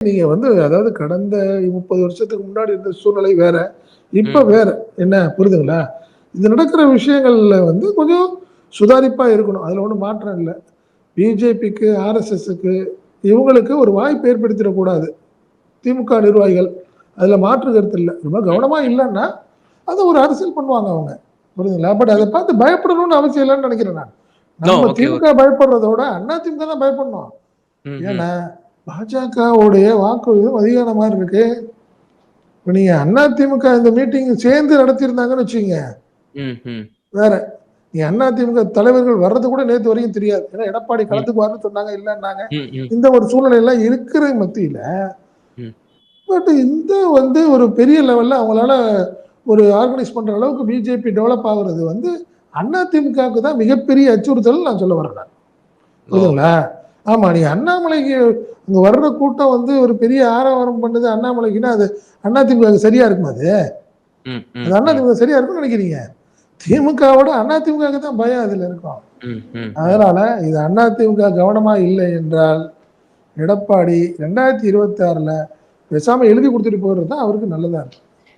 நீங்க வந்து அதாவது கடந்த முப்பது வருஷத்துக்கு முன்னாடி இருந்த சூழ்நிலை வேற இப்ப. வேற. என்ன? புரியுதுங்களா இது நடக்கிற விஷயங்கள்ல வந்து கொஞ்சம் சுதாரிப்பா இருக்கணும். அதுல ஒன்றும் மாற்றம் இல்லை. பிஜேபிக்கு ஆர்எஸ்எஸ்க்கு இவங்களுக்கு ஒரு வாய்ப்பு ஏற்படுத்திடக்கூடாது திமுக நிர்வாகிகள் அதுல மாற்று கருத்து இல்லை. ரொம்ப கவனமா இல்லைன்னா அதை ஒரு அரசியல் பண்ணுவாங்க அவங்க. புரியுதுங்களா பட் அதை பார்த்து பயப்படணும்னு அவசியம் இல்லைன்னு நினைக்கிறேன் நான். நம்ம திமுக பயப்படுறதோட அண்ணா திமுக தான் பயப்படணும். ஏன்னா பாஜகவுடைய வாக்கு விகிதம் அதிகான மாதிரி இருக்கு இப்போ நீங்க அண்ணா திமுக இந்த மீட்டிங் சேர்ந்து நடத்தியிருந்தாங்கன்னு வச்சுங்க. வேற நீ அண்ணா திமுக தலைவர்கள் வர்றது கூட நேத்து வரைக்கும் தெரியாது ஏன்னா எடப்பாடி களத்துக்கு வரணும்னு சொன்னாங்க இல்லைன்னாங்க. இந்த ஒரு சூழ்நிலை எல்லாம் இருக்கிற மத்தியில. பட் இந்த வந்து ஒரு பெரிய லெவல்ல அவங்களால ஒரு ஆர்கனைஸ் பண்ற அளவுக்கு பிஜேபி டெவலப் ஆகுறது வந்து அண்ணா திமுகவுக்கு தான் மிகப்பெரிய அச்சுறுத்தல் நான் சொல்ல வரேன். ஓ. புரியுதுங்களா ஆமா நீ அண்ணாமலைக்கு அங்க வர்ற கூட்டம் வந்து ஒரு பெரிய ஆரவாரம் பண்ணுது அண்ணாமலைக்குன்னா அது அண்ணா திமுக சரியா இருக்குமா அது அது அண்ணா. திமுக சரியா இருக்கும்னு நினைக்கிறீங்க திமுகவோட அண்ணா திமுக தான் பயம் அதுல இருக்கும். அதனால இது அண்ணா திமுக கவனமா இல்லை என்றால் எடப்பாடி ரெண்டாயிரத்தி இருபத்தி ஆறுல பேசாம எழுதி கொடுத்துட்டு போறது தான் அவருக்கு நல்லதா இருக்கும்